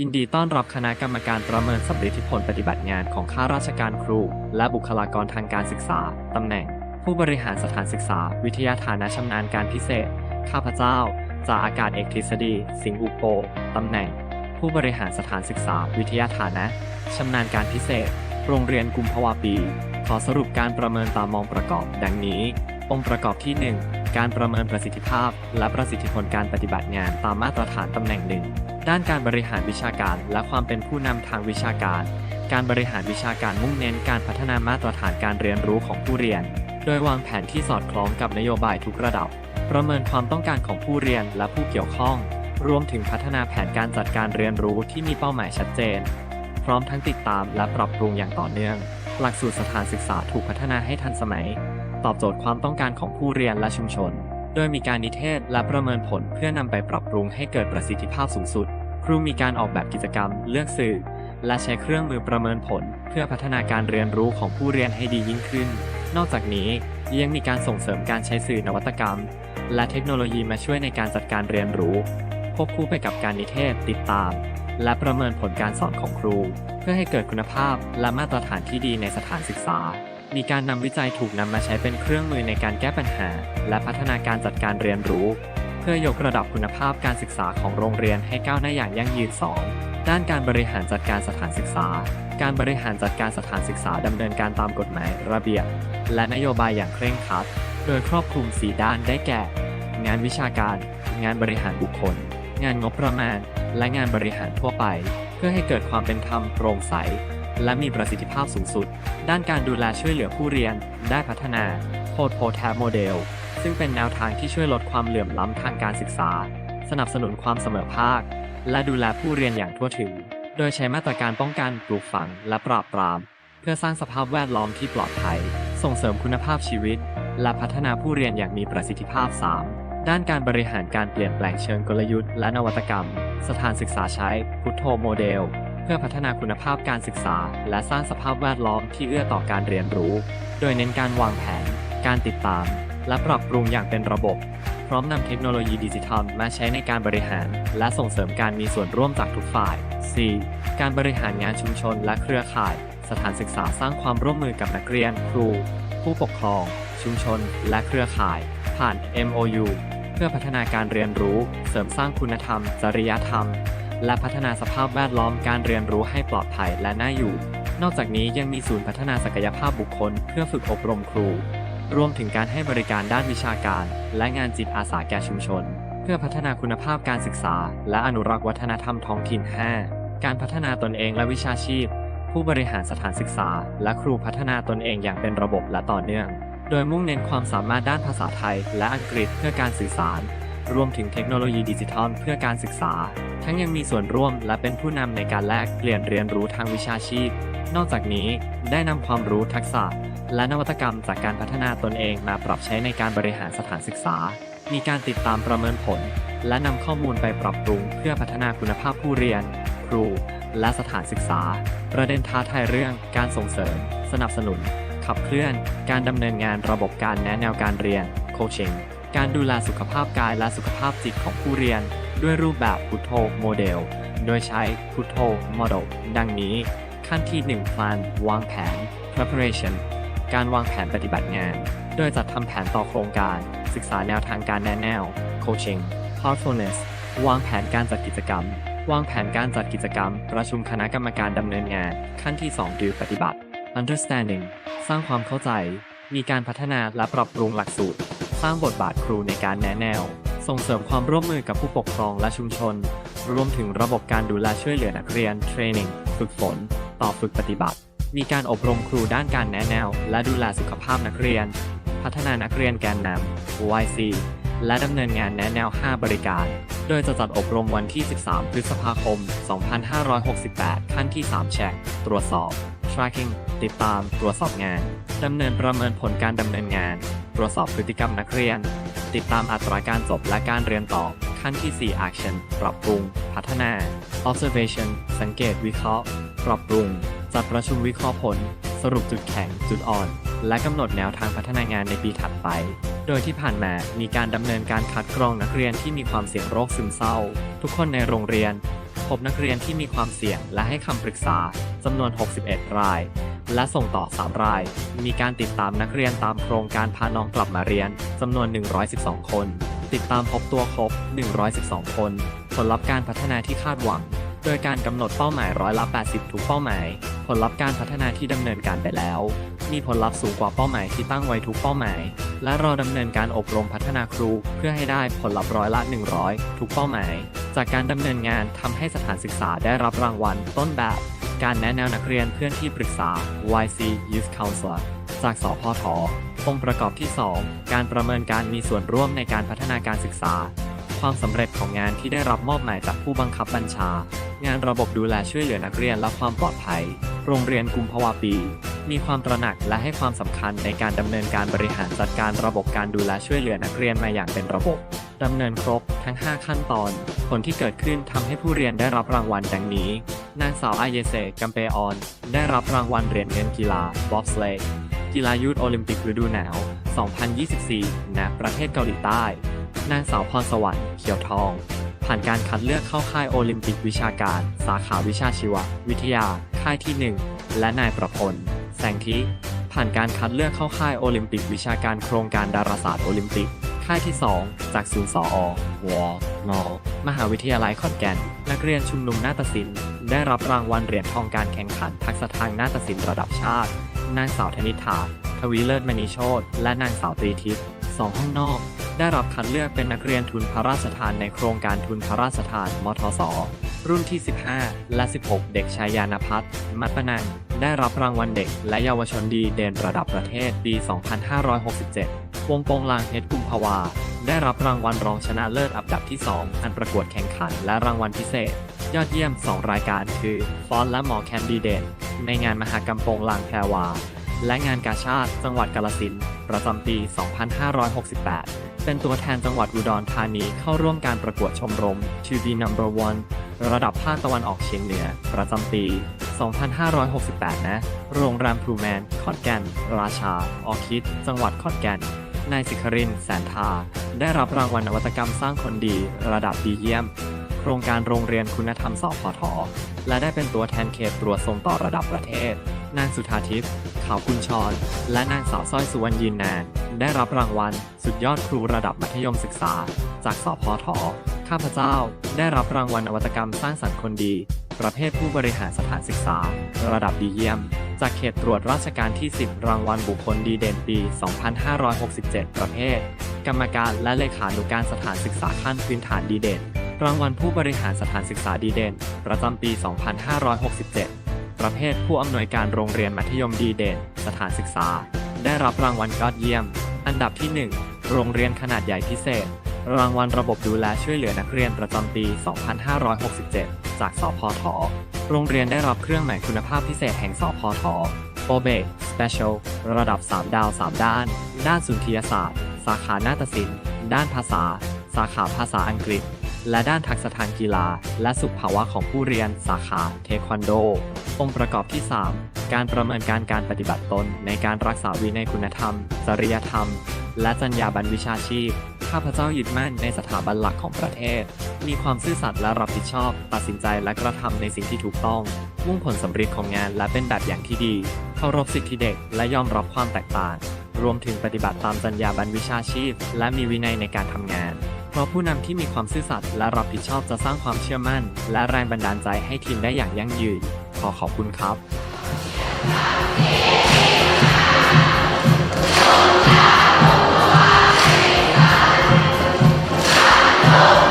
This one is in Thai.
ยินดีต้อนรับคณะกรรมการประเมินสำลิผลปฏิบัติงานของข้าราชการครู และบุคลากรทางการศึกษา ตำแหน่ง ผู้บริหารสถานศึกษา วิทยาฐานะชำนาญการพิเศษ ข้าพเจ้าจ่าอากาศเอกทฤษฎี สิงห์อุโป ตำแหน่ง ผู้บริหารสถานศึกษา วิทยาฐานะชำนาญการพิเศษ โรงเรียนกุมภาวะปี ขอสรุปการประเมินตามมองประกอบ ดังนี้ องค์ประกอบที่ 1 การประเมินประสิทธิภาพ และประสิทธิผลการปฏิบัติงานตามมาตรฐานตำแหน่งหนึ่ง ด้านการบริหารวิชาการและความเป็นผู้นำทางวิชาการ การบริหารวิชาการมุ่งเน้นการพัฒนามาตรฐานการเรียนรู้ของผู้เรียน โดยวางแผนที่สอดคล้องกับนโยบายทุกระดับ ประเมินความต้องการของผู้เรียนและผู้เกี่ยวข้อง รวมถึงพัฒนาแผนการจัดการเรียนรู้ที่มีเป้าหมายชัดเจน พร้อมทั้งติดตามและปรับปรุงอย่างต่อเนื่อง หลักสูตรสถานศึกษาถูกพัฒนาให้ทันสมัย ตอบโจทย์ความต้องการของผู้เรียนและชุมชนโดยมีการนิเทศและประเมินผลเพื่อนำไปปรับปรุงให้เกิดประสิทธิภาพสูงสุด ครูมีการออกแบบกิจกรรม เลือกสื่อ และใช้เครื่องมือประเมินผล เพื่อพัฒนาการเรียนรู้ของผู้เรียนให้ดียิ่งขึ้น นอกจากนี้ยังมีการส่งเสริมการใช้สื่อนวัตกรรม และเทคโนโลยีมาช่วยในการจัดการเรียนรู้ ควบคู่ไปกับการนิเทศติดตาม และประเมินผลการสอนของครู เพื่อให้เกิดคุณภาพและมาตรฐานที่ดีในสถานศึกษา มีการนำวิจัยถูกนำมาใช้เป็นเครื่องมือในการแก้ปัญหา และพัฒนาการจัดการเรียนรู้ พื่อยกระดับคุณภาพการศึกษาของโรงเรียนให้ก้าวหน้าอย่างยั่งยืน 2. ด้านการบริหารจัดการสถานศึกษา การบริหารจัดการสถานศึกษาดำเนินการตามกฎหมายระเบียบ และนโยบายอย่างเคร่งครัด โดยครอบคลุม 4 ด้านได้แก่ งานวิชาการ งานบริหารบุคคล งานงบประมาณ และงานบริหารทั่วไป เพื่อให้เกิดความเป็นธรรมโปร่งใส และมีประสิทธิภาพสูงสุด ด้านการดูแลช่วยเหลือผู้เรียนได้พัฒนาโคดโพแทโมเดล ซึ่งเป็นแนวทางที่ช่วยลดความเหลื่อมล้ำทางการศึกษา สนับสนุนความเสมอภาค และดูแลผู้เรียนอย่างทั่วถึง โดยใช้มาตรการป้องกันปลูกฝังและปราบปราม เพื่อสร้างสภาพแวดล้อมที่ปลอดภัย ส่งเสริมคุณภาพชีวิต และพัฒนาผู้เรียนอย่างมีประสิทธิภาพ 3. ด้านการบริหารการเปลี่ยนแปลงเชิงกลยุทธ์และนวัตกรรม สถานศึกษาใช้พุทโธโมเดล เพื่อพัฒนาคุณภาพการศึกษา และสร้างสภาพแวดล้อมที่เอื้อต่อการเรียนรู้ โดยเน้นการวางแผน การติดตาม และปรับปรุงอย่างเป็นระบบ พร้อมนำเทคโนโลยีดิจิทัลมาใช้ในการบริหาร และส่งเสริมการมีส่วนร่วมจากทุกฝ่าย 4. การบริหารงานชุมชนและเครือข่าย สถานศึกษาสร้างความร่วมมือกับนักเรียน ครู ผู้ปกครอง ชุมชน และเครือข่าย ผ่าน MOU เพื่อพัฒนาการเรียนรู้ เสริมสร้างคุณธรรม จริยธรรม และพัฒนาสภาพแวดล้อมการเรียนรู้ให้ปลอดภัยและน่าอยู่ นอกจากนี้ยังมีศูนย์พัฒนาศักยภาพบุคคล เพื่อฝึกอบรมครู รวมถึงการให้บริการด้านวิชาการ และงานจิตอาสาแก่ชุมชน เพื่อพัฒนาคุณภาพการศึกษา และอนุรักษ์วัฒนธรรมท้องถิ่น 5. การพัฒนาตนเองและวิชาชีพ ผู้บริหารสถานศึกษา และครูพัฒนาตนเองอย่างเป็นระบบและต่อเนื่อง โดยมุ่งเน้นความสามารถด้านภาษาไทย และอังกฤษเพื่อการสื่อสาร รวมถึงเทคโนโลยีดิจิทัลเพื่อการศึกษา ทั้งยังมีส่วนร่วมและเป็นผู้นำในการแลกเปลี่ยนเรียนรู้ทางวิชาชีพ นอกจากนี้ได้นำความรู้ทักษะ และนวัตกรรมจากการพัฒนาตนเองมาปรับใช้ในการบริหารสถานศึกษา มีการติดตามประเมินผล และนำข้อมูลไปปรับปรุง เพื่อพัฒนาคุณภาพผู้เรียน ครู และสถานศึกษา ประเด็นท้าทายเรื่อง การส่งเสริม สนับสนุน ขับเคลื่อน การดำเนินงานระบบการแนะแนวการเรียน โคชชิ่งการดูแลสุขภาพกายและสุขภาพจิตของผู้เรียน ด้วยรูปแบบพุทโธโมเดล โดยใช้พุทโธโมเดลดังนี้ ขั้นที่ 1 plan วางแผน preparation การวางแผนปฏิบัติงาน โดยจัดทำแผนต่อโครงการ ศึกษาแนวทางการแนะแนว coaching thoughtfulness วางแผนการจัดกิจกรรม วางแผนการจัดกิจกรรม ประชุมคณะกรรมการดำเนินงาน ขั้นที่ 2ดิวปฏิบัติ understanding สร้างความเข้าใจ มีการพัฒนาและปรับปรุงหลักสูตร สร้างบทบาทครูในการแนะแนว ส่งเสริมความร่วมมือกับผู้ปกครองและชุมชน รวมถึงระบบการดูแลช่วยเหลือนักเรียน training ฝึกฝน ต่อฝึกปฏิบัติ มีการอบรมครูด้านการแนะแนว และดูแลสุขภาพนักเรียน พัฒนานักเรียนแกนนำ YC และดำเนินงานแนะแนว 5 บริการ โดยจะจัดอบรมวันที่ 13 พฤษภาคม 2568 ขั้นที่ 3 แชกตรวจสอบ tracking ติดตาม ตรวจสอบงาน ดำเนินประเมินผลการดำเนินงาน ตรวจสอบพฤติกรรมนักเรียน ติดตามอัตราการจบและการเรียนต่อ ขั้นที่ 4 action ปรับปรุง พัฒนา observation สังเกตวิเคราะห์ ปรับปรุง จัดประชุมวิเคราะห์ผล สรุปจุดแข็ง จุดอ่อน และกำหนดแนวทางพัฒนางานในปีถัดไป โดยที่ผ่านมามีการดำเนินการคัดกรองนักเรียนที่มีความเสี่ยงโรคซึมเศร้า ทุกคนในโรงเรียน พบนักเรียนที่มีความเสี่ยงและให้คำปรึกษาจำนวน 61 ราย และส่งต่อ 3 ราย มีการติดตามนักเรียนตามโครงการพาน้องกลับมาเรียนจำนวน 112 คน ติดตามพบตัวครบ 112 คน ผลลัพธ์การพัฒนาที่คาดหวัง โดยการกำหนดเป้าหมายร้อยละ 80 ทุกเป้าหมาย ผลลัพธ์การพัฒนาที่ดำเนินการไปแล้ว มีผลลัพธ์สูงกว่าเป้าหมายที่ตั้งไว้ทุกเป้าหมาย และรอดำเนินการอบรมพัฒนาครู เพื่อให้ได้ผลลัพธ์ร้อยละ 100 ทุกเป้าหมาย จากการดำเนินงานทำให้สถานศึกษาได้รับรางวัล ต้นแบบ การแนะแนวนักเรียนเพื่อนที่ปรึกษา YC Youth Counselor จากสพทองค์ประกอบที่ 2 การประเมินการมีส่วนร่วมในการพัฒนาการศึกษา ความสำเร็จของงานที่ได้รับมอบหมายจากผู้บังคับบัญชา งานระบบดูแลช่วยเหลือนักเรียนและความปลอดภัย โรงเรียนกุมภาวะปี มีความตระหนักและให้ความสำคัญในการดำเนินการบริหารจัดการระบบการดูแลช่วยเหลือนักเรียนมาอย่างเป็นระบบดำเนินครบทั้ง 5 ขั้นตอน ผลที่เกิดขึ้นทำให้ผู้เรียนได้รับรางวัลดังนี้ นางสาวอายเซกัมเปออน ได้รับรางวัลเหรียญเงินกีฬาบ๊อบสเลย์กีฬายูทโอลิมปิกฤดูหนาว 2024 ณ ประเทศเกาหลีใต้ นางสาวพรสวรรค์เขียวทอง ผ่านการคัดเลือกเข้าค่ายโอลิมปิกวิชาการ สาขาวิชาชีววิทยา ค่ายที่ 1 และนายประพล แสงทิผ่านการคัดเลือกเข้าค่ายโอลิมปิกวิชาการโครงการดาราศาสตร์โอลิมปิก ค่ายที่ 2 จากศูนย์สอวอนอมหาวิทยาลัยขอนแก่น นักเรียนชุมนุมนาฏศิลป์ ได้รับรางวัลเหรียญทองการแข่งขันทักษะทางนาฏศิลป์ระดับชาติ นางสาวธนิธาทวีเลิศมณีโชตและนางสาวตรีทิพย์สองห้องนอก ได้รับคัดเลือกเป็นนักเรียนทุนพระราชทานในโครงการทุนพระราชทาน มทศ รุ่นที่ 15 และ 16 เด็กชายยานพัฒน์มัตปนังได้รับรางวัลเด็กและเยาวชนดีเด่นระดับประเทศปี 2567 วงโปงลางเพชรกุมภาวา ได้รับรางวัลรองชนะเลิศอันดับที่ 2 อันประกวดแข่งขันและรางวัลพิเศษ ยอดเยี่ยม 2 รายการคือฟอนและหมอแคนดีเดตในงานมหกรรมโปงลางแพรวา และงานกาชาติจังหวัดกาลสินประจำปี 2568 เป็นตัวแทนจังหวัดอุดรธานีเข้าร่วมการประกวดชมรม To be number one ระดับภาคตะวันออกเฉียงเหนือ ประจำปี 2568 นะ โรงแรมพลูแมน ขอนแก่น ราชา ออคิด จังหวัดขอนแก่น นายสิคริน แสนทา ได้รับรางวัลนวัตกรรมสร้างคนดี ระดับดีเยี่ยม โครงการโรงเรียนคุณธรรมสพทและได้เป็นตัวแทนเขตตรวจส่งต่อระดับประเทศ นางสุธาทิพย์ขาวกุญชร และนางสาวสร้อยสุวรรณยืนนาน ได้รับรางวัล สุดยอดครูระดับมัธยมศึกษา จากสพท ข้าพเจ้าได้รับรางวัลนวัตกรรมสร้างสรรค์คนดี ประเภทผู้บริหารสถานศึกษา ระดับดีเยี่ยม จากเขตตรวจราชการที่ 10 รางวัลบุคคลดีเด่นปี 2567 ประเภท กรรมการและเลขานุการสถานศึกษาขั้นพื้นฐานดีเด่น รางวัลผู้บริหารสถานศึกษาดีเด่น ประจำปี 2567 ประเภทผู้อำนวยการโรงเรียนมัธยมดีเด่น สถานศึกษา ได้รับรางวัลยอดเยี่ยม อันดับที่ 1 โรงเรียนขนาดใหญ่พิเศษ รางวัลระบบดูแลช่วยเหลือนักเรียนประจำปี 2567 จากสพท โรงเรียนได้รับเครื่องหมายคุณภาพพิเศษแห่งสพทโอเบ Special ระดับ 3 ดาว 3 ด้าน ด้านสุนทรียศาสตร์ สาขานาฏศิลป์ ด้านภาษา สาขาภาษาอังกฤษ และด้านทักษะทางกีฬา และสุขภาวะของผู้เรียน สาขาเทควันโด องค์ประกอบที่ 3 การประเมินการการปฏิบัติตนในการรักษาวินัยคุณธรรม จริยธรรม และจรรยาบรรณวิชาชีพ ข้าพเจ้ายึดมั่นในสถาบันหลักของประเทศ มีความซื่อสัตย์และรับผิดชอบ ตัดสินใจและกระทำในสิ่งที่ถูกต้อง มุ่งผลสำเร็จของงานและเป็นแบบอย่างที่ดี เคารพสิทธิเด็กและยอมรับความแตกต่าง รวมถึงปฏิบัติตามจรรยาบรรณวิชาชีพ และมีวินัยในการทำงาน เพราะผู้นำที่มีความซื่อสัตย์และรับผิดชอบจะสร้างความเชื่อมั่น และแรงบันดาลใจให้ทีมได้อย่างยั่งยืน ขอขอบคุณครับ 아.